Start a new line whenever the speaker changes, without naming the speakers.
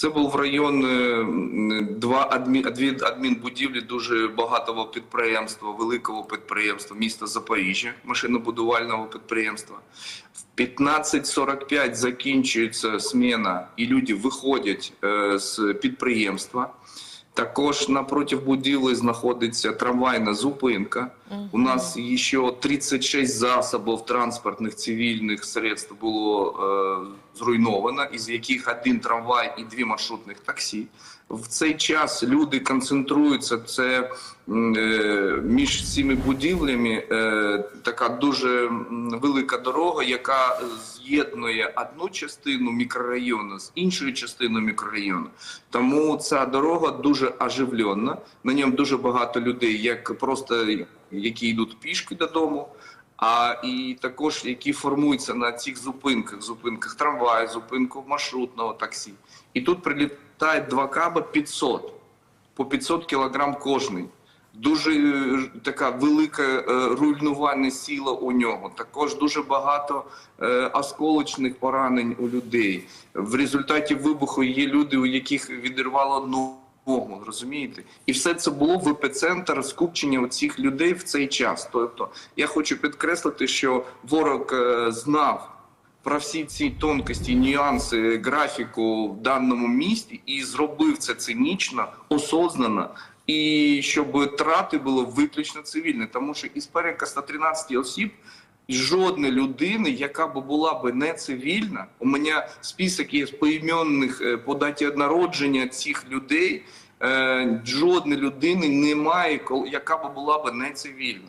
Це був район е, два адмі, адмінбудівлі дуже багатого підприємства, великого підприємства міста Запоріжжя, машинобудувального підприємства. В 15.45 закінчується зміна, і люди виходять е, з підприємства. Також напроти будівлі знаходиться трамвайна зупинка. У нас ще 36 засобів транспортних цивільних средств було е, зруйновано, із яких один трамвай і дві маршрутних таксі. В цей час люди концентруються. Це е, між цими будівлями е, така дуже велика дорога, яка з'єднує одну частину мікрорайону з іншою частиною мікрорайону. Тому ця дорога дуже оживлена. На ньому дуже багато людей, як просто які йдуть пішки додому. А і також які формуються на цих зупинках, зупинках трамваю, зупинку маршрутного таксі. І тут прилітають два каби 500, по 500 кілограм кожний. Дуже е, така велика е, руйнувальна сила у нього. Також дуже багато е, осколочних поранень у людей. В результаті вибуху є люди, у яких відірвало ногу. Ногу, розумієте? І все це було в епіцентр скупчення цих людей в цей час. Тобто, я хочу підкреслити, що ворог е, знав про всі ці тонкості, нюанси, графіку в даному місті і зробив це цинічно, осознано. І щоб трати було виключно цивільне, тому що із переліка 113 осіб жодної людини, яка б була б не цивільна, у мене список є поіменних е, по даті народження цих людей. е, Жодної людини немає, яка б була б не цивільна.